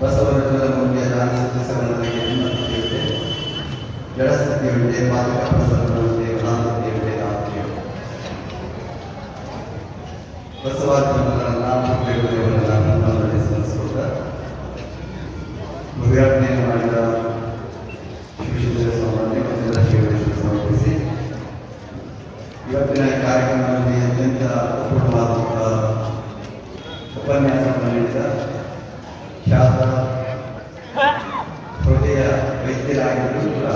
ಬಸವನ ಮುಂದೆ ದಾನಸಂತಸಗಳಲ್ಲಿ ಉನ್ನತಿಯುಂಟೆ ಜಡಸ್ಥಿತಿಯುಂಟೆ ಮಾಲಿಕ ಪ್ರಸನ್ನಂತೆ ಭ್ರಾಂತಿಯುಂಟೆ ರಾತ್ರಿಯು ಬಸವಾತ್ಮಕರನ್ನ ದೇವರನ್ನ ಮುನ್ನಡೆಸಿ ಸ್ಮರಿಸುತ್ತಾ ಉದ್ಘಾಟನೆಯನ್ನು ಮಾಡಿದ ಶಿವಶಿವರ ಸ್ವಾಮಿ ಮತ್ತೆಲ್ಲ ಶಿವರೇಶ್ವರ ಸಮರ್ಪಿಸಿ ಇವತ್ತಿನ ಕಾರ್ಯಕ್ರಮದಲ್ಲಿ ಅತ್ಯಂತ ಅಪೂರ್ವವಾದಂತಹ ಉಪನ್ಯಾಸವನ್ನು ನೀಡಿದ ಖ್ಯಾತ ಹೃದಯ ವೈದ್ಯರಾಗಿದ್ದು ಕೂಡ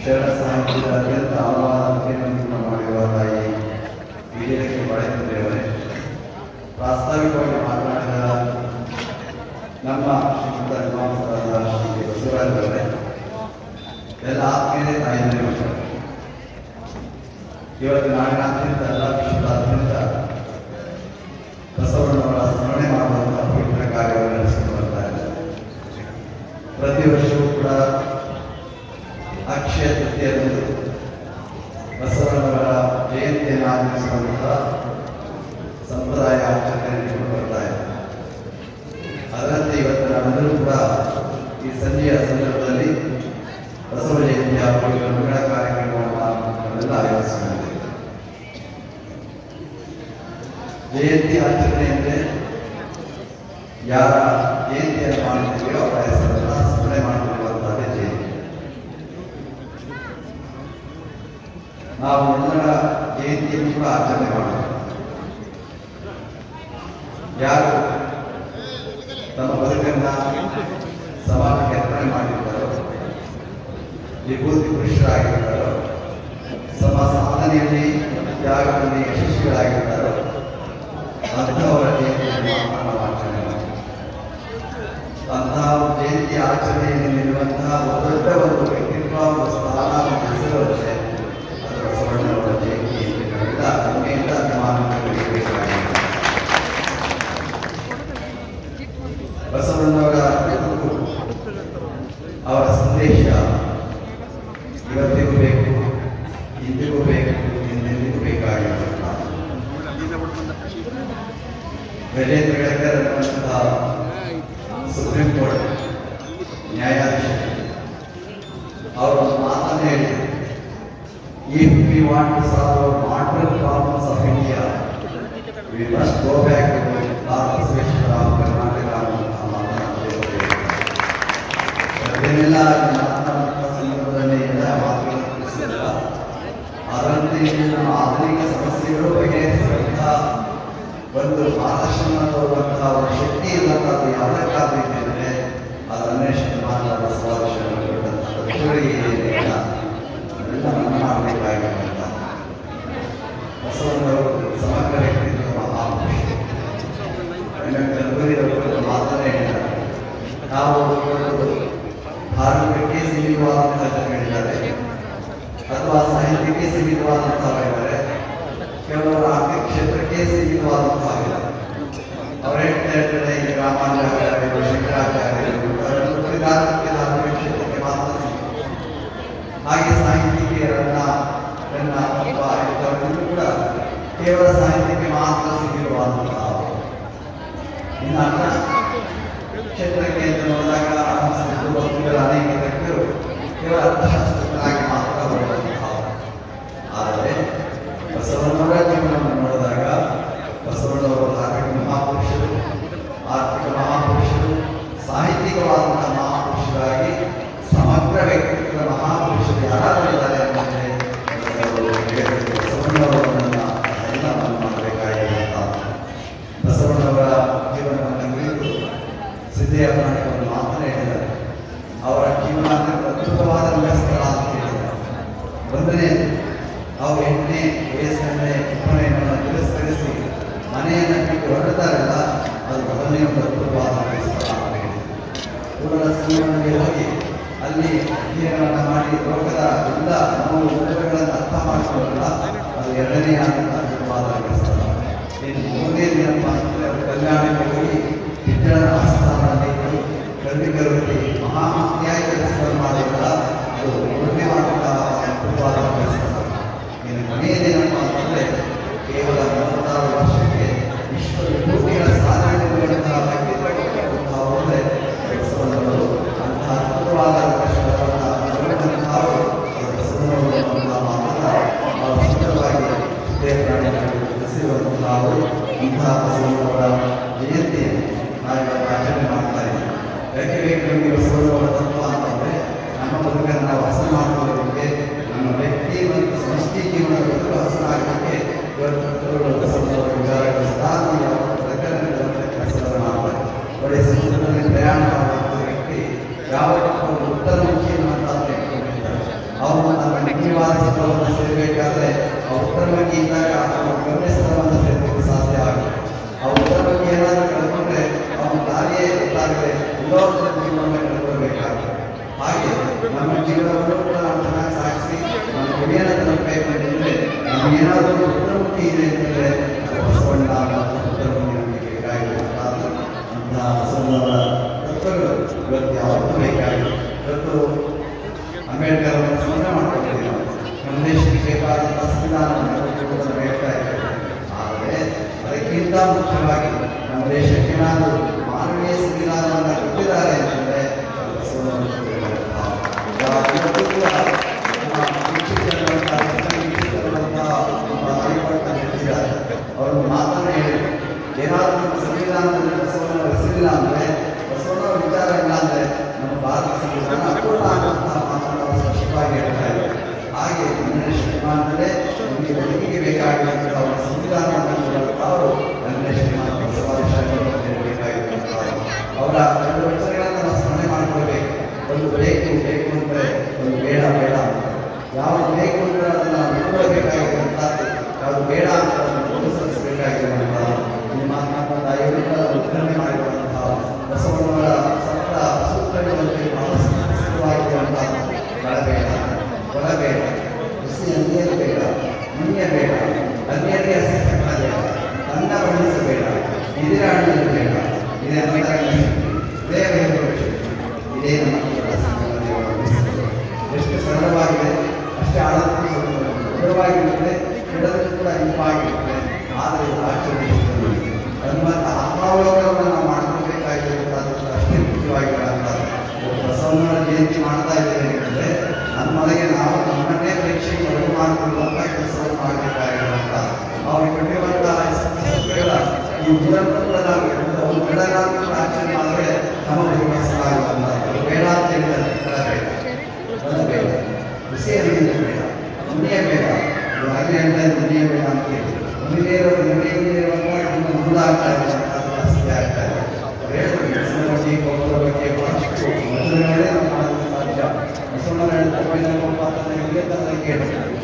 ಶರಣ ಸಾಹಿತ್ಯದ ಅತ್ಯಂತ ಆಹ್ವಾನತೆಯನ್ನು ಮಾಡಿರುವ ತಾಯಿ ವಿಜಯಲಕ್ಷ್ಮಿ ಬಾಳೆಂದ್ರವರೇ ಪ್ರಾಸ್ತಾವಿಕವಾಗಿ ಮಾತನಾಡಿದ ನಮ್ಮ ಶ್ರೀಮಂತ ವಿದ್ವಾಂಸರಾದ ಶ್ರೀ ಬಸವರಾಜ್ ಅವರೇ ಎಲ್ಲ ಆತ್ಮೀಯರೇ ತಾಯಿಯಂದ್ರೆ ಮಕ್ಕಳು ಇವತ್ತು ನಾಡಿನಾದ್ಯಂತ ಕಾರ್ಯಕ್ರಮವನ್ನು ನಾವೆಲ್ಲ ಆಯೋಜಿಸಿಕೊಂಡಿದ್ದೇವೆ ಜಯಂತಿ ಆಚರಣೆ ಅಂದರೆ ಯಾರ ಜಯಂತಿಯನ್ನು ಮಾಡುತ್ತೀವೋ ಅವರ ಹೆಸರನ್ನು ಸ್ಮರಣೆ ಮಾಡಿಕೊಳ್ಳುವಂತಹ ಜಯಂತಿ ನಾವು ಎಲ್ಲರ ಜಯಂತಿಯನ್ನು ಕೂಡ ಆಚರಣೆ ಯಾರು ತಮ್ಮ ಬದುಕನ್ನ ವಿಭೂತಿ ಪುರುಷರಾಗಿರ್ತಾರೋ ಸಮ ಸಾಧನೆಯಲ್ಲಿ ತ್ಯಾಗದಲ್ಲಿ ಯಶಸ್ವಿಗಳಾಗಿರ್ತಾರೋ, ಅಂಥವರ ನಾವು ಆಚರಣೆ ಅಂತಹ ಜಯಂತಿ ಆಚರಣೆಯಲ್ಲಿ ನಿಲ್ಲುವಂತಹ ದೊಡ್ಡ ಒಂದು ವ್ಯಕ್ತಿತ್ವ, ಒಂದು ಸ್ಥಾನ ಮಸ್ಟ್ ಗೋ ಬ್ಯಾಕ್ ಲಾಲ್ ಬಸವೇಶ್ವರ ಕರ್ನಾಟಕ. ಅದನ್ನೆಲ್ಲ ಸಂದರ್ಭದಲ್ಲಿ ಎಲ್ಲ ಮಾತುಗಳನ್ನು ಆಧುನಿಕ ಸಮಸ್ಯೆಗಳು ಬಗೆಹರಿಸುವಂತಹ ಒಂದು ಮಾರ್ಗದರ್ಶನ ತೋರುವಂತಹ ಒಂದು ಶಕ್ತಿ ಇರುವಂತಹದ್ದು ಯಾವುದಕ್ಕಾದ್ರೂ ಇದೆ ಅಂದರೆ ಅದು ಅನ್ವೇಷಣೆ ಮಾತ್ರ ಸ್ವಾದೇಶವನ್ನು ಕೊಟ್ಟಂತಹ ತತ್ವಗಳಿಗೆ ಏನಿಲ್ಲ ಅದೆಲ್ಲ ನಾವು ಮಾಡಬೇಕಾಗಿರುವಂತಹ ಬಸವಣ್ಣವರು ಸಮಗ್ರ ವ್ಯಕ್ತಿತ್ವ ಮಹಾಪುರುಷ ಗಂಭೀರವರು ಮಾತನೇ ಹೇಳಿದ್ದಾರೆ ನಾವು ಇವತ್ತು ಧಾರ್ಮಿಕಕ್ಕೆ ಸೀಮಿತವಾದಂತಹ ಜನಗಳಿದ್ದಾರೆ ಅಥವಾ ಸಾಹಿತ್ಯಕ್ಕೆ ಸೀಮಿತವಾದಂತಹ ಇದ್ದಾರೆ ಕೆಲವರು ಆರ್ಥಿಕ ಕ್ಷೇತ್ರಕ್ಕೆ ಸೀಮಿತವಾದಂತಹ ಇದ್ದಾರೆ ಅವ್ರು ಹೇಳ್ತಾ ಇರ್ತಾರೆ ಈಗ ರಾಮಾನುಜಾಚಾರ್ಯರು ಶಂಕರಾಚಾರ್ಯರು ಅವರೆಲ್ಲರೂ ಬರೀ ಧಾರ್ಮಿಕ ಧಾರ್ಮಿಕ ಕ್ಷೇತ್ರಕ್ಕೆ ಮಾತ್ರ ಸೀಮಿತ ಹಾಗೆ ಸಾಹಿತ್ಯಿಕರನ್ನ ರನ್ನ ಅಥವಾ ಇಂಥವರೆಲ್ಲರೂ ಕೂಡ ಕೇವಲ ಸಾಹಿತ್ಯಕ್ಕೆ ಮಾತ್ರ ಸೀಮಿತವಾದಂತಹ ಇನ್ನು ಅನ್ನ ಕ್ಷೇತ್ರಕ್ಕೆ ಅಂತ ನೋಡಿದಾಗ ಅರ್ಥಶಾಸ್ತ್ರ ವಸ್ತುಗಳ ಅನೇಕ ತಜ್ಞರು ಕೇವಲ ಅರ್ಥಶಾಸ್ತ್ರಜ್ಞರಾಗಿ ಮಾತ್ರ ಬರುವಂತಹ ಆದರೆ ಜೀವನವನ್ನು ನೋಡಿದಾಗ ಬಸವಣ್ಣವರು ಧಾರ್ಮಿಕ ಮಹಾಪುರುಷರು ಆರ್ಥಿಕ ಮಹಾಪುರುಷರು ಸಾಹಿತ್ಯಿಕವಾದಂತಹ ಮಹಾಪುರುಷರಾಗಿ ಸಮಗ್ರ ವ್ಯಕ್ತಿತ್ವದ ಮಹಾಪುರುಷರು ಯಾರಾದರೂ ಕಲ್ಯಾಣಕ್ಕೆ ಹೋಗಿ ವಿಜ್ಞಾನ ಆಸ್ಥಾನದಲ್ಲಿ ಇದ್ದು ಕರ್ಮಿಕರಲ್ಲಿ ಮಹಾ ನ್ಯಾಯ ಕೆಲಸವನ್ನು ಮಾಡಿದ್ರ ಅದು ಮೂರನೇ ಆದಂತಹ ಅದ್ಭುತವಾದ Agora, tá tá ಕೆಲಸವನ್ನ ಮಾಡ್ಕೊಂಡಿದ್ದೀವಿ ನಮ್ಮ ದೇಶಕ್ಕೆ ಬೇಕಾದಂಥ ಸಂವಿಧಾನವನ್ನು ಕೊಡೋದನ್ನು ಹೇಳ್ತಾ ಇದ್ದಾರೆ ಆದರೆ ಅದಕ್ಕಿಂತ ಮುಖ್ಯವಾಗಿ ನಮ್ಮ ದೇಶಕ್ಕೆ ಏನಾದರೂ ಮಾನವೀಯ ಸಂವಿಧಾನವನ್ನು ಕೊಟ್ಟಿದ್ದಾರೆ ಅಂತಂದರೆ ಅವರು ಮಾತನ್ನು ಹೇಳಿ ಏನಾದರೂ ಸಂವಿಧಾನದಲ್ಲಿ ಕೆಲಸವನ್ನು ನಡೆಸಲಿಲ್ಲ ನಮ್ಮ ಭಾರತ ಸಂವಿಧಾನ ಸ್ಪಷ್ಟವಾಗಿ ಹೇಳ್ತಾ ಇದೆ ಹಾಗೆ ಮುಂದಿನ ಶತಮಾನದಲ್ಲೇ ನಮಗೆ ಬದುಕಿಗೆ ಬೇಕಾಗಿರುವಂತಹ ಸಂವಿಧಾನವನ್ನು ಅವರು ವೆಂಕಟೇಶ್ವರ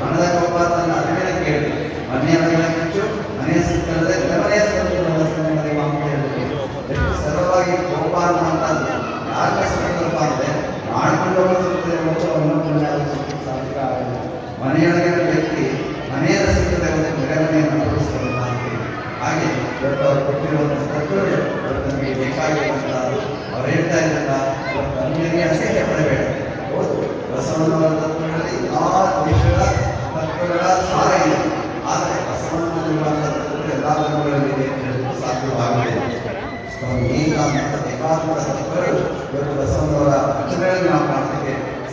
ಹಣದ ಕೊಪ್ಪ ತನ್ನ ಅನ್ಯರ ಕೇಳಿ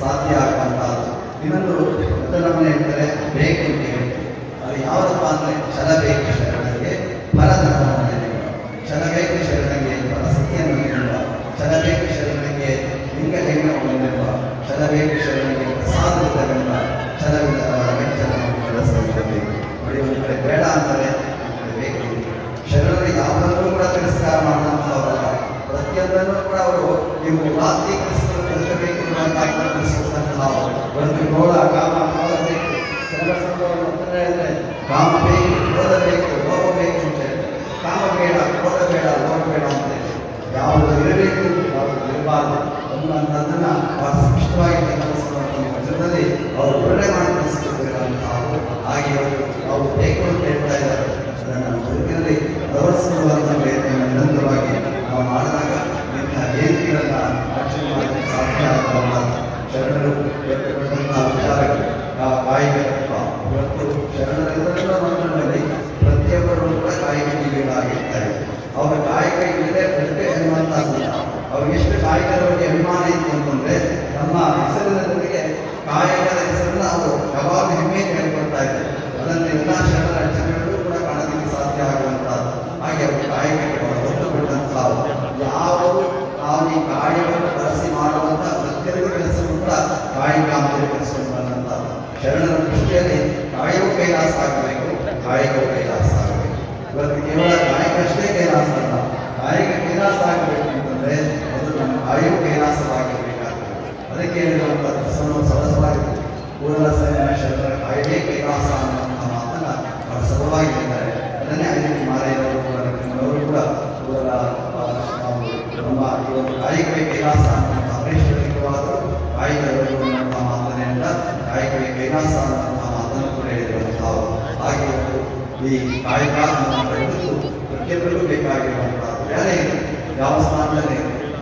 ಸಾಧ್ಯ ಆಗುವಂತಹದ್ದು ಇನ್ನೊಂದು ಉದಾಹರಣೆ ಹೇಳ್ತಾರೆ ಬೇಕು ಅಂತ ಹೇಳ್ತಾರೆ ಅದು ಯಾವುದಪ್ಪ ಅಂದರೆ ಛಲ ಬೇಕು ಶರಣಗೆ ಪರಧನವನ್ನು ನೀಡುವ ಛಲ ಬೇಕು ಶರಣಗೆ ಪರಸ್ಥಿತಿಯನ್ನು ನೀಡುವ ಛಲ ಬೇಕು ಶರಣಗೆ ಲಿಂಗಲಿಂಗವನ್ನು ನೀಡುವ ಛಲ ಬೇಕು ಶರಣಗೆ ಪ್ರಸಾದವಿಲ್ಲವೆಂಬ ಛಲವಿಲ್ಲದ ವೆಚ್ಚವನ್ನು ಬೆಳೆಸುತ್ತದೆ ನೋಡಿ, ಒಂದು ಕಡೆ ಬೇಡ ಅಂದರೆ ಬೇಕು. ಶರಣರು ಯಾವುದನ್ನು ಕೂಡ ತಿರಸ್ಕಾರ ಮಾಡುವಂಥವರಲ್ಲ ಪ್ರತಿಯೊಂದನ್ನು ಕೂಡ ಅವರು ನೀವು ಮಾತಿ ನಮಗೆ ಕ್ರೋಧ ಕಾಮ ಕ್ರೋಧ ಬೇಕು ಜನರ ಸಂಘವನ್ನು ತೊಂದರೆ ಅಂದರೆ ಕಾಮ ಬೇಕು ಕ್ರೋಧ ಬೇಕು ಲೋಭ ಬೇಕು ಅಂತ ಕಾಮ ಬೇಡ ಕ್ರೋಧ ಬೇಡ ಲೋಭ ಬೇಡ ಅಂತ ಯಾವುದು ಇರಬೇಕು ಯಾವುದು ಇರಬಾರ್ದು ಅನ್ನುವಂಥದ್ದನ್ನು ಶರಣರ ದೃಷ್ಟಿಯಲ್ಲಿ ಕಾಯವು ಕೈಲಾಸ ಆಗಬೇಕು ಕಾಯಿಕವು ಕೈಲಾಸ ಆಗಬೇಕು. ಇವತ್ತು ಕೇವಲ ಕೈಲಾಸ ಅನ್ನುವಂಥ ಮಾತನ್ನು ಕೂಡ ಹಾಗೆ ಈ ಕಾಯಕ ಅನ್ನುವಂಥದ್ದು ಪ್ರತಿಯೊಬ್ಬರಿಗೂ ಬೇಕಾಗಿರುವಂತಹ ಯಾವ ಸ್ಥಾನದಲ್ಲಿ.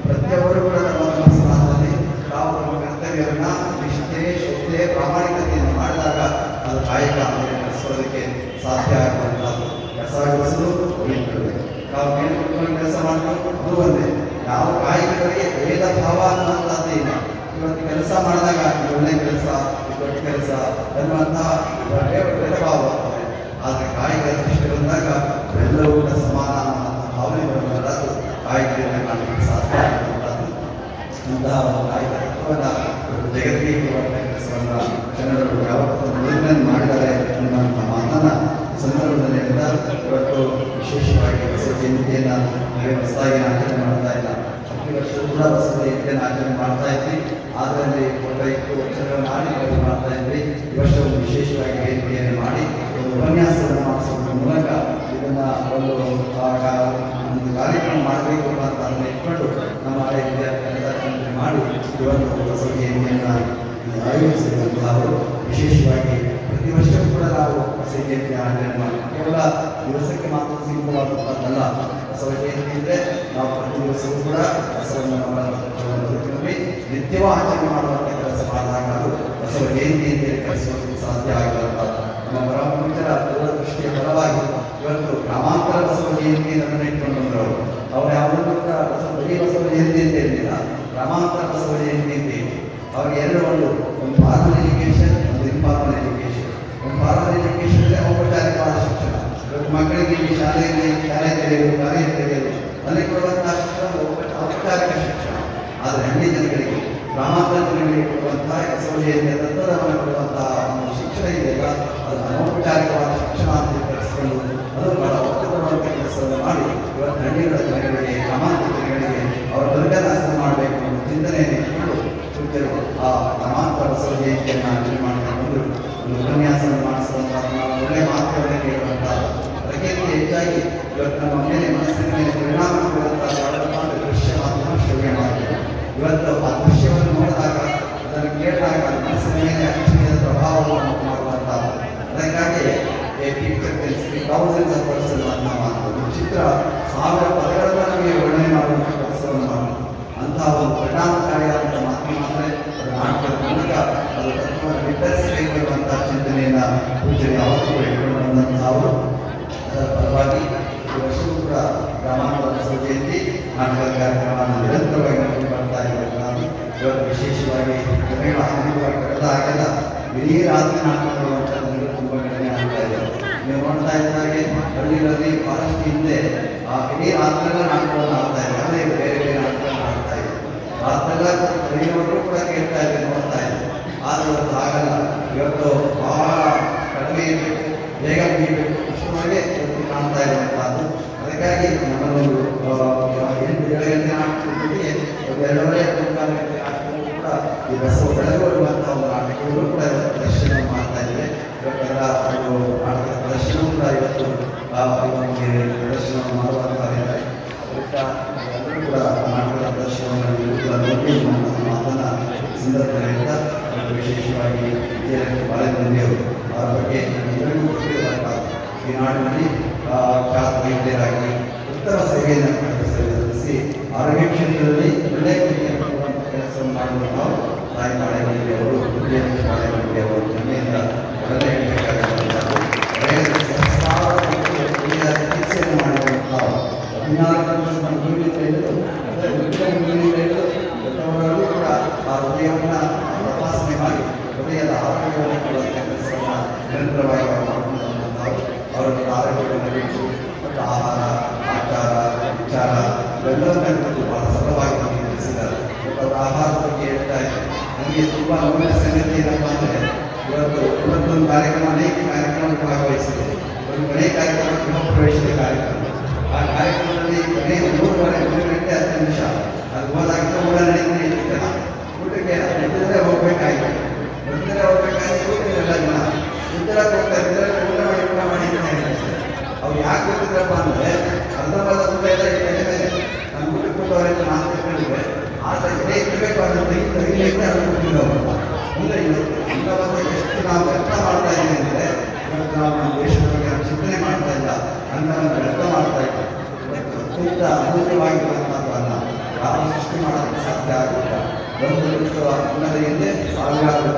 ಪ್ರತಿಯೊಬ್ಬರು ಕೂಡ ತಮ್ಮ ಸ್ಥಾನದಲ್ಲಿ ನಾವು ನಮ್ಮ ಕರ್ತವ್ಯವನ್ನ ನಿಷ್ಠೆ ಶುದ್ಧೆ ಪ್ರಾಮಾಣಿಕತೆಯನ್ನು ಮಾಡಿದಾಗ ಅದು ಕಾಯಕ ನಡೆಸೋದಕ್ಕೆ ಸಾಧ್ಯ ಆಗುವಂಥದ್ದು ಕೆಲಸ ಗುಡಿಸಲು ಉಳಿಯುತ್ತದೆ ನಾವು ಮೇಲೆ ಕೆಲಸ ಮಾಡಬೇಕು ಅದು ಒಂದೇ ಯಾವ ಕಾಯಕರಿಗೆ ಭೇದ ಭಾವ ಅನ್ನುವಂಥದ್ದೇ ಇವತ್ತು ಕೆಲಸ ಮಾಡಿದಾಗ ಒಳ್ಳೆ ಕೆಲಸ ಕೆಲಸ ಎನ್ನುವಂತಹ ಭಾವ ಬರ್ತದೆ ಆದರೆ ಕಾಯಕ ದೃಷ್ಟಿ ಬಂದಾಗ ಎಲ್ಲರೂ ಕೂಡ ಸಮಾನ ಅನ್ನುವಂಥ ಭಾವನೆ ಬರುವಂಥದ್ದು ಕಾಯಕದಿಂದ ಕಾಣಲಿಕ್ಕೆ ಸಾಧ್ಯ ಆಗುವಂಥದ್ದು ಅಂತಹ ಕಾಯಕ ತತ್ವವನ್ನು ಜಗತ್ತಿಗೆ ಕೊಡುವಂಥ ಕೆಲಸವನ್ನು ಜನರು ಯಾವತ್ತೂ ಮೊದಲನೇ ಮಾಡಿದ್ದಾರೆ ಅನ್ನುವಂಥ ಮಾತನ್ನ ಸಂದರ್ಭದಲ್ಲಿ ಹೇಳ್ತಾ ಇವತ್ತು ವಿಶೇಷವಾಗಿ ಬಸವ ಜಯಂತಿಯನ್ನು ಹೊಸದಾಗಿ ಆಚರಣೆ ಮಾಡ್ತಾ ಇಲ್ಲ. ಪ್ರತಿ ವರ್ಷ ಕೂಡ ಬಸವ ಜಯಂತಿಯನ್ನು ಆಚರಣೆ ಮಾಡ್ತಾ ಇದ್ವಿ. ಅದರಲ್ಲಿ ಒಬ್ಬ ಇತ್ತು ವರ್ಷಗಳ ಮಾಡಿ ಮಾಡ್ತಾ ಇದ್ದೀವಿ ಈ ವರ್ಷ ಒಂದು ವಿಶೇಷವಾಗಿ ವೇದಿಕೆಯನ್ನು ಮಾಡಿ ಒಂದು ಉಪನ್ಯಾಸವನ್ನು ಮಾಡಿಸೋದ್ರ ಮೂಲಕ ಇದನ್ನು ಒಂದು ಒಂದು ಕಾರ್ಯಕ್ರಮ ಮಾಡಬೇಕು ಅಂತ ಅದನ್ನು ಇಟ್ಕೊಂಡು ನಮ್ಮ ಹಳೆ ವಿದ್ಯಾರ್ಥಿಗಳ ಚಿಂತನೆ ಮಾಡಿ ಇವತ್ತು ಸಭೆಯನ್ನು ಜಯಂತಿಯನ್ನು ಆಯೋಜಿಸಿರುವಂತಹ ವಿಶೇಷವಾಗಿ ಪ್ರತಿ ವರ್ಷ ಕೂಡ ನಾವು ಜಯಂತಿ ಆಚರಣೆ ಮಾಡಿ ಕೇವಲ ದಿವಸಕ್ಕೆ ಮಾತ್ರ ಸೀಮಿತವಾದಂಥದ್ದಲ್ಲ ಸಭೆಯಲ್ಲಿ ಅಂದರೆ ನಾವು ಪ್ರತಿ ದಿವಸವೂ ಕೂಡ ಬದುಕಿನಲ್ಲಿ ನಿತ್ಯವೂ ಆಚರಣೆ ಮಾಡುವಂಥ ಕೆಲಸ ಮಾಡಿದಾಗ ಬಸವ ಜಯಂತಿ ಅಂತೇಳಿ ಕರೆಸುವುದಕ್ಕೆ ಸಾಧ್ಯ ಆಗಿರುವಂಥದ್ದು ನಮ್ಮ ಪರಮಪೂಜ್ಯರ ದೂರದೃಷ್ಟಿಯ ಫಲವಾಗಿ ಇವತ್ತು ಗ್ರಾಮಾಂತರ ಬಸವ ಜಯಂತಿ ನನ್ನ ಇಟ್ಕೊಂಡು ಬಂದ್ರು ಅವರು ಕೂಡ ಬಸವ, ಬರೀ ಬಸವ ಜಯಂತಿ ಅಂತ ಇರಲಿಲ್ಲ ಗ್ರಾಮಾಂತರ ಬಸವ ಜಯಂತಿ ಅಂತ ಇತ್ತು ಅವ್ರಿಗೆ ಎರಡು ಒಂದು ಒಂದು ಫಾರ್ಮಲ್ ಎಜುಕೇಶನ್ ಒಂದು ಇನ್ಫಾರ್ಮಲ್ ಎಜುಕೇಶನ್ ಒಂದು ಫಾರ್ಮಲ್ ಎಜುಕೇಶನ್ ಅಂದರೆ ಔಪಚಾರಿಕವಾದ ಶಿಕ್ಷಣ. ಇವತ್ತು ಮಕ್ಕಳಿಗೆ ಶಾಲೆಯಲ್ಲಿ ಶಾಲೆ ತೆರೆಯಲು ಕಾರ್ಯ ತೆರೆಯುವುದು ಅಲ್ಲಿ ಕೊಡುವಂತಹ ಶಿಕ್ಷಣ ಔಪ- ಔಪಚಾರಿಕ ಶಿಕ್ಷಣ. ಆದರೆ ಹಳ್ಳಿ ಜನಗಳಿಗೆ ಗ್ರಾಮಾಂತರ ಜನಗಳಿಗೆ ಕೊಡುವಂತಹ ಬಸವ ಜಯಂತಿಯ ಕೊಡುವಂತಹ ಒಂದು ಶಿಕ್ಷಣ ಇದೆಯಲ್ಲ ಅದು ಅನೌಪಚಾರಿಕವಾದ ಶಿಕ್ಷಣ ಅಂತ ಕರೆಸಿಕೊಂಡು ಅದು ಬಹಳ ಕೊಡುವಂಥ ಕೆಲಸವನ್ನು ಮಾಡಿ ಇವತ್ತು ಹಳ್ಳಿಗಳ ಜನಗಳಿಗೆ, ಗ್ರಾಮಾಂತರ ಜನಗಳಿಗೆ ಅವರ ದುರ್ಗನಾಶ ಮಾಡಬೇಕು ಅನ್ನೋ ಚಿಂತನೆಯನ್ನು ಇಟ್ಕೊಂಡು ಪೂಜ್ಯರು ಆ ಗ್ರಾಮಾಂತರ ಬಸವ ಜಯಂತಿಯನ್ನು ಆಚರಣೆ ಮಾಡ್ಕೊಂಡು ಒಂದು ಉಪನ್ಯಾಸವನ್ನು ಮಾಡಿಸುವಂತಹ ಒಳ್ಳೆಯ ಮಾತುಗಳನ್ನು ಕೇಳುವಂತಹ ಅದಕ್ಕಿಂತ ಹೆಚ್ಚಾಗಿ ಇವತ್ತು ನಮ್ಮ ಮೇಲೆ ಮನಸ್ಸಿನ ಮೇಲೆ ಇವತ್ತು ಅದೃಶ್ಯವನ್ನು ದೃಶ್ಯವನ್ನು ನೋಡಿದಾಗ ಅದನ್ನು ಕೇಳಿದಾಗ ಮನಸ್ಸಿನ ಮೇಲೆ ಅನಿಸಿದ ಪ್ರಭಾವವನ್ನು ಮಾಡುವಂತಹ ಅದಕ್ಕಾಗಿ a picture speak thousands of person ಚಿತ್ರ ಸಾವಿರ ಪದಗಳನ್ನು ನಮಗೆ ವರ್ಣನೆ ಮಾಡುವಂಥ ಕೆಲಸವನ್ನು ಮಾಡುತ್ತೆ ಅಂತಹ ಒಂದು ಪರಿಣಾಮಕಾರಿಯಾದಂಥ ಮಾತು ಮಾತ್ರ ನಾಟಕದ ಮೂಲಕ ಅದು ತತ್ವವನ್ನು ಎನ್ನುವಂತಹ ಚಿಂತನೆಯನ್ನು ಪೂಜೆ ಯಾವತ್ತೂ ಇಟ್ಕೊಂಡು ಬಂದಂತಹ ಅವರು ಅದರ ಪರವಾಗಿ ಈ ವರ್ಷವೂ ಕೂಡ ನಾಟಕದ ಕಾರ್ಯಕ್ರಮವನ್ನು ನಿರಂತರವಾಗಿ ನಡೆದು ಬರ್ತಾ ಇರಬೇಕು ನಾವು ಇವತ್ತು ವಿಶೇಷವಾಗಿ ಜನಗಳ ಆಧುನಿಕವಾಗಿ ಕಳೆದಾಗೆಲ್ಲ ಇಡೀ ರಾತ್ರಿ ಅಂತ ಜನಗಳು ತುಂಬ ಕಡಿಮೆ ಆಗ್ತಾ ಇದೆ. ನೀವು ನೋಡ್ತಾ ಇದ್ದಾಗೆ ಹಳ್ಳಿಗಳಲ್ಲಿ ಬಹಳಷ್ಟು ಹಿಂದೆ ಆ ಇಡೀ ರಾತ್ರಿಯೆಲ್ಲ ನಾಟಕವನ್ನು ಆಗ್ತಾ ಇದೆ. ಅದೇ ಬೇರೆ ಬೇರೆ ನಾಟಕಗಳನ್ನು ಆಗ್ತಾ ಇದೆ. ರಾತ್ರೆಲ್ಲ ಕಲಿಯೋರು ಕೂಡ ಕೇಳ್ತಾ ಇದೆ ನೋಡ್ತಾ ಇದೆ ಆದರೆ ಇವತ್ತು ಆಗಲ್ಲ. ಇವತ್ತು ಬಹಳ ಕಡಿಮೆ ಇರಬೇಕು, ಬೇಗ ಮುಗಿಬೇಕು. ಅಷ್ಟರೊಳಗೆ ಇವತ್ತು ಕಾಣ್ತಾ ಇರುವಂತಹದ್ದು ಅದಕ್ಕಾಗಿ ನಮ್ಮಲ್ಲೊಂದು ಆ, ಎಂಟು ಏಳು ಗಂಟೆ ನಾಟಕದೊಂದಿಗೆ ಒಂದು ಎರಡೂವರೆ ಮುಕ್ಕಾಲು ಗಂಟೆ ನಾಟಕಗಳು ಕೂಡ ಈ ಬಸವ ಬೆಳಗುವಂತಹ ಒಂದು ನಾಟಕಗಳು ಕೂಡ ಇವತ್ತು ಪ್ರದರ್ಶನ ಮಾಡ್ತಾ ಇದ್ದೇವೆ ಇವತ್ತೆಲ್ಲ ಒಂದು ನಾಟಕದ ಪ್ರದರ್ಶನ ಕೂಡ ಇವತ್ತು ಆ, ನಮಗೆ ಪ್ರದರ್ಶನ ಮಾಡುವಂತಾಗಿದೆ ಅದಕ್ಕೆ ಎಲ್ಲರೂ ಕೂಡ ನಾಟಕದ ಪ್ರದರ್ಶನವನ್ನು ನೀವು ಕೂಡ ನೋಡಿ ಅನ್ನುವಂತಹ ಮಾತನ್ನ ಈ ಸಂದರ್ಭದಲ್ಲಿ ಹೇಳ್ತಾ ಮತ್ತು ವಿಶೇಷವಾಗಿ ವಿಜಯಲಕ್ಷ್ಮಿ ಬಾಳೆಮಂದಿಯವರು ಅವರ ಬಗ್ಗೆ ಎಲ್ಲರಿಗೂ ಗೊತ್ತಿರಬೇಕಾದ ಈ ನಾಡಿನಲ್ಲಿ ಆ, ಖ್ಯಾತ ವೈದ್ಯರಾಗಿ ಉತ್ತಮ ಸೇವೆಯನ್ನು ಸಲ್ಲಿಸಿ ಆರೋಗ್ಯ ಕ್ಷೇತ್ರದಲ್ಲಿ ಒಳ್ಳೆಯ ರೀತಿಯಲ್ಲಿ ಕೊಡುವಂಥ ಕೆಲಸವನ್ನು ಮಾಡುವ ನಾವು ತಾಯಿ ಬಾಳೆಮಂದಿ ಅವರು ವಿಜಯಲಕ್ಷ್ಮಿ ಬಾಳೆಮಂದಿ ಅವರು ಹೆಮ್ಮೆಯಿಂದ ಒಳ್ಳೆಯ ಹೇಳಬೇಕಾಗಿರುವಂಥದ್ದು ಸಹಸ್ರಾರು ಒಳ್ಳೆಯ ಚಿಕಿತ್ಸೆಯನ್ನು ಮಾಡಿರುವಂತಹ ಹದಿನಾಲ್ಕು ವರ್ಷ ಗುರುವಿನಿಂದ ಹಿಡಿದು ಅಂದರೆ ಉದ್ಯೋಗ ಗುರುವಿನಿಂದ ಹಿಡಿದು ದೊಡ್ಡವರಲ್ಲೂ ಕೂಡ ಆ ಹೃದಯವನ್ನು ತಪಾಸಣೆ ಮಾಡಿ ಹೃದಯದ ಆರೋಗ್ಯವನ್ನು ಕೊಡುವಂಥ ಕೆಲಸವನ್ನು ನಿರಂತರವಾಗಿ ಅವರು ಮಾಡ್ಕೊಂಡು ಬಂದಂಥವ್ರು ಅವರಿಗೆ ಆರೋಗ್ಯವನ್ನು ಬಿಟ್ಟು ಮತ್ತು ಆಹಾರ ಆಚಾರ ವಿಚಾರ ಇವೆಲ್ಲವನ್ನ ಕುರಿತು ಬಹಳ ಸರಳವಾಗಿ ನಮಗೆ ತಿಳಿಸಿದ್ದಾರೆ ಅವರ ಆಹಾರದ ಬಗ್ಗೆ ಹೇಳ್ತಾ ಇದ್ದಾರೆ ನನಗೆ ತುಂಬ ನೋವಿನ ಸಂಗತಿ ಏನಪ್ಪ ಅಂದರೆ ಇವತ್ತು ಇವತ್ತೊಂದು ಕಾರ್ಯಕ್ರಮ ಅನೇಕ ಕಾರ್ಯಕ್ರಮ ಭಾಗವಹಿಸಿದೆ ಒಂದು ಮನೆ ಕಾರ್ಯಕ್ರಮ ಗೃಹ ಪ್ರವೇಶದ ಕಾರ್ಯಕ್ರಮ ಆ ಕಾರ್ಯಕ್ರಮದಲ್ಲಿ ಕೊನೆ ಮೂರುವರೆ ಮೂರು ಗಂಟೆ ಹತ್ತು ನಿಮಿಷ ಅದು ಹೋದಾಗಿದ್ದ ಊಟ ನಡೀತಾನೆ ಇತ್ತು ಜನ ಊಟಕ್ಕೆ ಎದ್ದರೆ ಹೋಗ್ಬೇಕಾಗಿತ್ತು ಎದ್ದರೆ ಹೋಗ್ಬೇಕಾದ್ರೆ ಊಟಕ್ಕೆಲ್ಲ ಜನ ಎದ್ದರಕ್ಕೆ ಹೋಗ್ತಾರೆ ಎದ್ದರಕ್ಕೆ ಊಟ ಮಾಡಿ ಊಟ ಮಾಡಿ ಅಂತ ಹೇಳ್ತಾರೆ ಅವ್ರು ಯಾಕೆ ಗೊತ್ತಿದ್ರಪ್ಪ ಅಂದರೆ ಅರ್ಧಂಬರ್ಧ ಊಟ ಎಲ್ಲ ಈ ಮನೆ ಮೇಲೆ ನಾನು ಊಟಕ್ಕೆ ಕೊಟ್ಟವ್ರೆ ಅಂತ ನಾನು ತಿಳ್ಕೊಂಡಿದ್ದೆ ಆದರೆ ಎಲೆ ಇರಬೇಕು ಅನ್ನೋ ತೆಗಿ ತೆಗಿಲಿಕ್ಕೆ ಅದು ಕೊಟ್ಟಿದ್ದವರು ಅಂದರೆ ಇವತ್ತು ಅಂಗವನ್ನು ಎಷ್ಟು ನಾವು ವ್ಯರ್ಥ ಅಂದರೆ ನಾವು ನಮ್ಮ ದೇಶದ ಬಗ್ಗೆ ನಾವು ಮಾಡ್ತಾ ಇಲ್ಲ ವ್ಯರ್ಥ ಮಾಡ್ತಾ ಇದ್ದೀವಿ ಇವತ್ತು ಅತ್ಯಂತ ಅಮೂಲ್ಯವಾಗಿರುವಂಥದ್ದು ಅನ್ನ ಯಾರು ಸೃಷ್ಟಿ ಮಾಡೋದಕ್ಕೆ ಸಾಧ್ಯ ಆಗುತ್ತ ಒಂದು ಲಕ್ಷ ಅನ್ನದ ಹಿಂದೆ ಸಾವಿರಾರು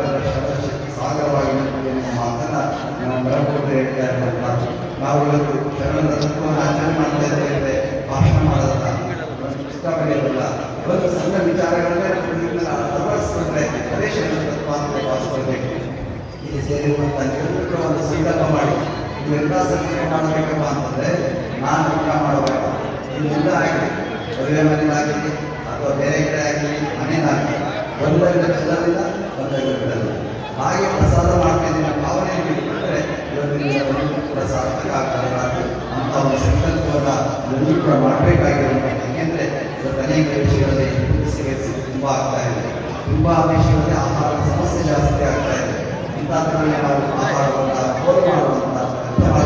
ಸಾಗರವಾಗಿ ಎನ್ನುವ ಮಾತನ್ನ ನಾವು ಬರಬಹುದು ನಾವು ಇವತ್ತು ಶರಣರ ತತ್ವವನ್ನು ಮಾಡ್ತಾ ಇದ್ದೇವೆ ಭಾಷಣ ಒಂದು ಪುಸ್ತಕ ಬರೆಯೋದಿಲ್ಲ ಒಂದು ಸಣ್ಣ ವಿಚಾರಗಳನ್ನೇ ಅಳವಡಿಸ್ಕೊಂಡ್ರೆ ಶರಣರ ತತ್ವ ಅಂತ ಭಾವಿಸ್ಕೊಳ್ಬೇಕು. ಇಲ್ಲಿ ಸೇರಿರುವಂಥ ನಿರಂತರ ಒಂದು ಸಂಕಲ್ಪ ಮಾಡಿ ಇವೆಲ್ಲ ಸಂಕಲ್ಪ ಮಾಡಬೇಕಪ್ಪ ಅಂತಂದ್ರೆ ನಾನು ಊಟ ಮಾಡಬೇಕು ಇದೆಲ್ಲ ಆಗಲಿ ಮದುವೆ ಮನೆಯಲ್ಲಾಗಲಿ ಅಥವಾ ಬೇರೆ ಕಡೆ ಆಗಲಿ ಮನೆಯಲ್ಲಾಗಲಿ ಒಂದರಿಂದ ಚಿಲ್ಲರಿಲ್ಲ ಒಂದರಿಂದ ಬಿಡಲ್ಲ ಹಾಗೆ ಪ್ರಸಾದ ಮಾಡ್ತೇನೆ ಅನ್ನೋ ಭಾವನೆ ಬಿಟ್ಟುಕೊಂಡ್ರೆ ಇವತ್ತಿನ ಆಗ್ತದೆ ಅಂತ ಒಂದು ಸಂಕಲ್ಪವನ್ನು ಎಲ್ಲರೂ ಕೂಡ ಇವತ್ತು ಅನೇಕ ವಿಷಯಗಳಲ್ಲಿ ತುಂಬ ಆಗ್ತಾ ಇದೆ. ತುಂಬ ವಿಷಯಗಳಲ್ಲಿ ಆಹಾರದ ಸಮಸ್ಯೆ ಜಾಸ್ತಿ ಆಗ್ತಾ ಇದೆ. ಇಂಥದ್ರಲ್ಲಿ ನಾವು ಆಹಾರವನ್ನು ಹೋಲು ಮಾಡುವಂಥ ದ್ರೋಹ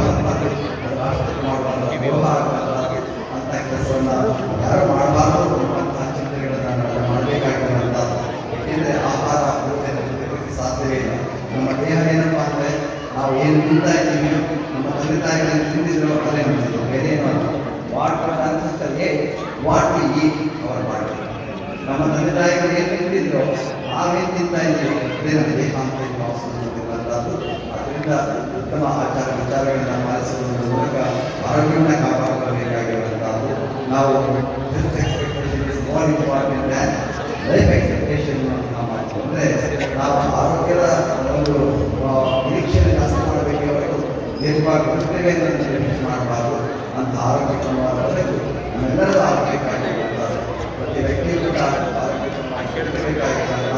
ದೀರ್ಘವಾಗಿ ಪ್ರಕ್ರಿಯೆಯನ್ನು ನಿರೀಕ್ಷೆ ಮಾಡಬಾರ್ದು ಅಂತ ಆರೋಗ್ಯ ಬರಬೇಕು ನಮ್ಮೆಲ್ಲರೂ ಆಗಬೇಕಾಗಿರುವಂಥದ್ದು ಪ್ರತಿ ವ್ಯಕ್ತಿಯೂ ಕೂಡ ಆರೋಗ್ಯ ಕೆಡಬೇಕಾಗಿರುವಂಥ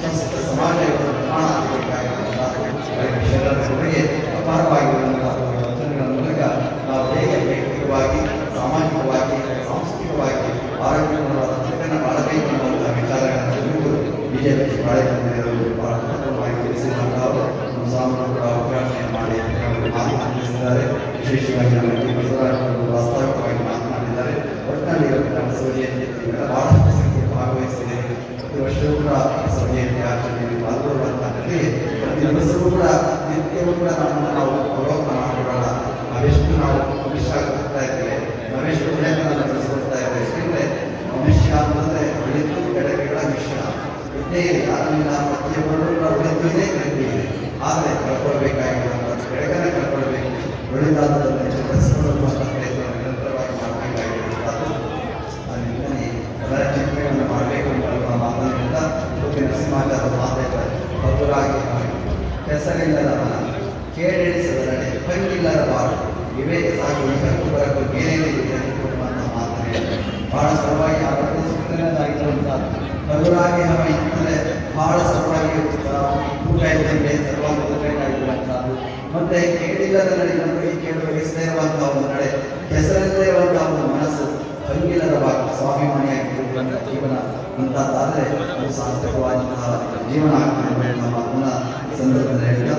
ಸ್ವಸ್ಥ ಸಮಾಜ ನಿರ್ಮಾಣ ಆಗಬೇಕಾಗಿರುವಂಥ ಶರೀರದ ಕೊಡುಗೆ ಅಪಾರವಾಗಿರುವಂಥ ವಿಶೇಷವಾಗಿ ನಮ್ಮ ಟಿ. ಬಸವರಾಜ್ ಅವರು ವಾಸ್ತವಿಕವಾಗಿ ಮಾತನಾಡಿದ್ದಾರೆ ಒಟ್ಟಿನಲ್ಲಿ ಇವತ್ತು ನಮ್ಮ ಸೌಜನ್ಯ ಬಹಳಷ್ಟು ಸಂಖ್ಯೆ ಭಾಗವಹಿಸಿದೆ ಪ್ರತಿ ವರ್ಷವೂ ಕೂಡ ಸೌಜನ್ಯ ಆಚರಣೆಯಲ್ಲಿ ಪಾಲ್ಗೊಳ್ಳುವಂಥ ಜೊತೆಗೆ ಪ್ರತಿ ವರ್ಷವೂ ಕೂಡ ನಿತ್ಯವೂ ಕೂಡ ನಮ್ಮನ್ನು ನಾವು ಅವಲೋಕನ ಮಾಡಿಕೊಳ್ಳೋಣ ನಾವೆಷ್ಟು ನಾವು ಮನುಷ್ಯ ಕೊಡ್ತಾ ಇದ್ದೇವೆ ನಾವೆಷ್ಟು ಒಳ್ಳೆಯದನ್ನು ಬೆಳೆಸ್ಕೊಳ್ತಾ ಇದ್ದೇವೆ ಯಾಕೆಂದರೆ ಮನುಷ್ಯ ಅಂತಂದರೆ ಬೆಳೆದು ಬೆಳಗ್ಗೆಗಳ ವಿಷಯ ಇದ್ದೇ ಇದೆ ಅದರಿಂದ ಪ್ರತಿಯೊಬ್ಬರು ಇದೆ ಆದರೆ ಕಳ್ಕೊಳ್ಬೇಕಾಗಿರುವಂಥ ಬೆಳಕನ್ನು ಬೆಳೆಸಿಕೊಳ್ಳುವಂಥ ಪ್ರಯತ್ನ ನಿರಂತರವಾಗಿ ಮಾಡಬೇಕಾಗಿರುವಂಥದ್ದು ಅದರಿಂದಲೇ ಎಲ್ಲರ ಚಿಂತನೆಯನ್ನು ಮಾಡಬೇಕು ಅನ್ನುವ ಮಾತನ್ನೆಲ್ಲ ಮುಖ್ಯ ನರಸಿಂಹಾಚಾರ್ಯ ಮಾತಾಡ್ತಾರೆ ಬದುರಾಗಿ ಹೆಸರಿಲ್ಲದ ಮನ ಕೇಳೆಣಿಸದರಡೆ ಭಂಗಿಲ್ಲದ ಬಾಳು. ವಿವೇಕ ಸಾಗಿ ವಿಪತ್ತು ಬರಕು ಬೇರೆ ಅನ್ನುವಂಥ ಮಾತನ್ನು ಹೇಳ್ತಾರೆ ಬಹಳ ಸರಳವಾಗಿ ಆರೋಗ್ಯ ಸೂಚನೆಯದಾಗಿರುವಂಥದ್ದು ಬದುರಾಗಿ ಹಮ ಇತ್ತಂದರೆ ಬಹಳ ಸರಳವಾಗಿ ಆ, ಊಟ ಇದ್ದಂಗೆ ಸರ್ವಾಂಗ ಬೇಕಾಗಿರುವಂಥದ್ದು ಮತ್ತೆ ಕೇಳಿಲ್ಲದ ನಡೆ ನಮಗೆ ಕೇಳುವ ಇರುವಂತಹ ಒಂದು ನಡೆ ಹೆಸರಲ್ಲೇ ಇರುವಂತಹ ಒಂದು ಮನಸ್ಸು ಹಂಗಿಲ್ಲದ ಭಾಗ ಸ್ವಾಭಿಮಾನಿಯಾಗಿರುವಂತಹ ಜೀವನ ಅಂತಾದರೆ ಅದು ಸಾರ್ಥಕವಾದಂತಹ ಜೀವನ ಆಗ್ತದೆ ಎಂಬ ಅದನ್ನ ಸಂದರ್ಭದಲ್ಲಿ ಹೇಳ್ತಾ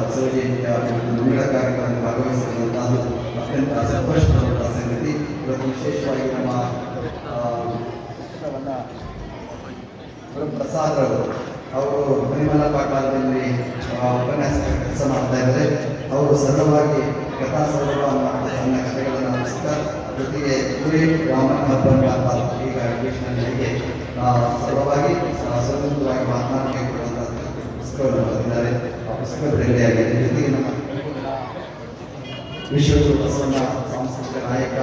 ಬಸವ ಜಯಂತಿಯ ಮಂಗಳ ಕಾರ್ಯಕ್ರಮದಲ್ಲಿ ಭಾಗವಹಿಸಿರುವಂತಹದ್ದು ಅತ್ಯಂತ ಸಂತೋಷವಾದಂತಹ ಸಂಗತಿ. ಇವತ್ತು ವಿಶೇಷವಾಗಿ ನಮ್ಮ ಆ, ಪುಸ್ತಕವನ್ನ ಪ್ರಸಾದ್ ಅವರು ಅವರು ಪಾಠದಲ್ಲಿ ಉಪನ್ಯಾಸಕ ಕೆಲಸ ಮಾಡ್ತಾ ಇದ್ದಾರೆ. ಅವರು ಸರಳವಾಗಿ ಕಥಾ ಸೌರಭ ಅನ್ನುವಂಥ ಸಣ್ಣ ಕಥೆಗಳನ್ನು ರಚಿಸ್ತಾ ಜೊತೆಗೆ ಪುರಿ ರಾಮನ ಹಬ್ಬ ಈಗ ಇಂಗ್ಲೀಷ್ನಲ್ಲಿ ಸರಳವಾಗಿ ಸ್ವತಂತ್ರವಾಗಿ ಮಾತನಾಡಲಿಕ್ಕೆ ಕೊಡುವಂಥ ಪುಸ್ತಕವನ್ನು ಬರೆದಿದ್ದಾರೆ. ಆ ಪುಸ್ತಕ ಆಗಿದೆ. ಜೊತೆಗೆ ನಮ್ಮ ವಿಶ್ವಗುರು ಸಾಂಸ್ಕೃತಿಕ ನಾಯಕ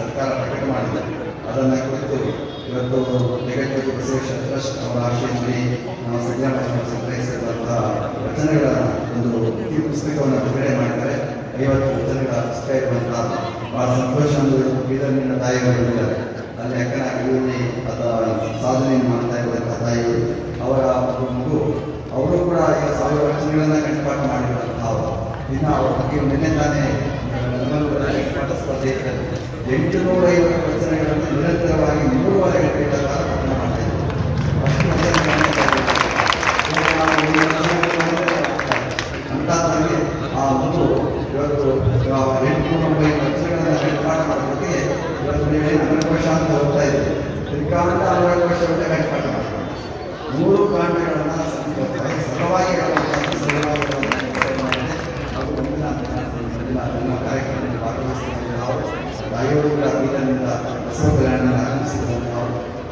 ಸರ್ಕಾರ ಪ್ರಕಟ ಮಾಡಿದೆ ಅದನ್ನು ಕುರಿತು ಇವತ್ತು ಜಗಜ್ಯೋತಿ ಬಸವೇಶ್ವರ ಟ್ರಸ್ಟ್ ಅವರ ಆಶಯದಲ್ಲಿ ನಾವು ಸಿದ್ದರಾಮಯ್ಯ ಸಂಗ್ರಹಿಸಿರುವಂತಹ ಒಂದು ಈ ಪುಸ್ತಕವನ್ನು ಬಿಡುಗಡೆ ಮಾಡಿದ್ದಾರೆ. ಐವತ್ತು ವಚನಗಳ ಪುಸ್ತಕ ಇರುವಂತಹ ಬಹಳ ಸಂತೋಷ ಒಂದು ಬೀದರ್ನಿಂದ ತಾಯಿಗಳು ಇದ್ದಾರೆ ಅಲ್ಲಿ ಅಕ್ಕನಾಗಿ ಅಥವಾ ಸಾಧನೆಯನ್ನು ಸಾಧನೆ ಮಾಡ್ತಾ ಇರುವಂತಹ ತಾಯಿಗಳು. ಅವರ ಮಗು, ಅವರು ಕೂಡ ಈಗ ಸಾವಿರ ವಚನಗಳನ್ನು ಕಂಠಪಾಠ ಮಾಡಿರುವಂತಹ ಇನ್ನು ಅವ್ರ ಬಗ್ಗೆ ನಿನ್ನೆ ತಾನೇ ಪಾಠ ಸ್ಪರ್ಧೆ ಎಂಟು ನೂರ ಐವತ್ತು ವಚನಗಳನ್ನು ನಿರಂತರವಾಗಿ ಮೂರುವರೆ ಗಂಟೆಗಳ ಕಾಲ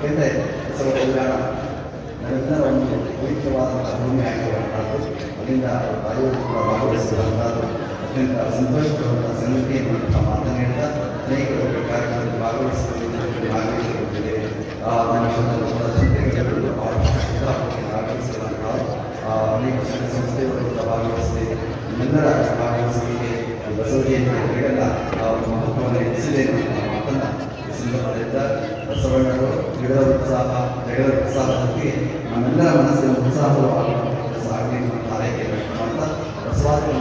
ಏಕೆಂದರೆ ಬಸವ ಕಲ್ಯಾಣ ನಮ್ಮೆಲ್ಲರ ಒಂದು ಪವಿತ್ರವಾದಂಥ ಭೂಮಿ ಆಗಿರುವಂಥದ್ದು ಅಲ್ಲಿಂದ ತಾಯಿಯವರು ಕೂಡ ಭಾಗವಹಿಸಿರುವಂಥದ್ದು. ಅತ್ಯಂತ ಸಂತೋಷಕರವಾದ ಸಂಗತಿ ಎನ್ನುವಂಥ ಮಾತನ್ನು ಹೇಳ್ತಾ ಅನೇಕರು ಕಾರ್ಯಕ್ರಮದಲ್ಲಿ ಭಾಗವಹಿಸಿರುವುದರಲ್ಲಿ ಭಾಗವಹಿಸಿರುತ್ತದೆ ನಮ್ಮ ಚಿಂತೆಗಳು ಆಗಮಿಸಿರುವಂತಹ ಅನೇಕ ಸಂಘ ಸಂಸ್ಥೆಗಳು ಕೂಡ ಭಾಗವಹಿಸಿದೆ ನಿಮ್ಮೆಲ್ಲರ ಭಾಗವಹಿಸುವಿಕೆ ಆ ಒಂದು ಮಹತ್ವವನ್ನು ಹೆಚ್ಚಿದೆ ಎನ್ನುವಂಥ ಮಾತನ್ನು ಸಂದರ್ಭದಿಂದ ಬಸವಣ್ಣರು ಗಿಡದ ಉತ್ಸಾಹ ಜಗದ ಉತ್ಸಾಹದಲ್ಲಿ ನಮ್ಮೆಲ್ಲರ ಮನಸ್ಸಿನ ಉತ್ಸಾಹವು ಆಗುವಂಥ ಕೆಲಸ ಆಗಲಿ ವ್ಯಕ್ತ ಮಾಡ್ತಾ ಬಸವಾದಿ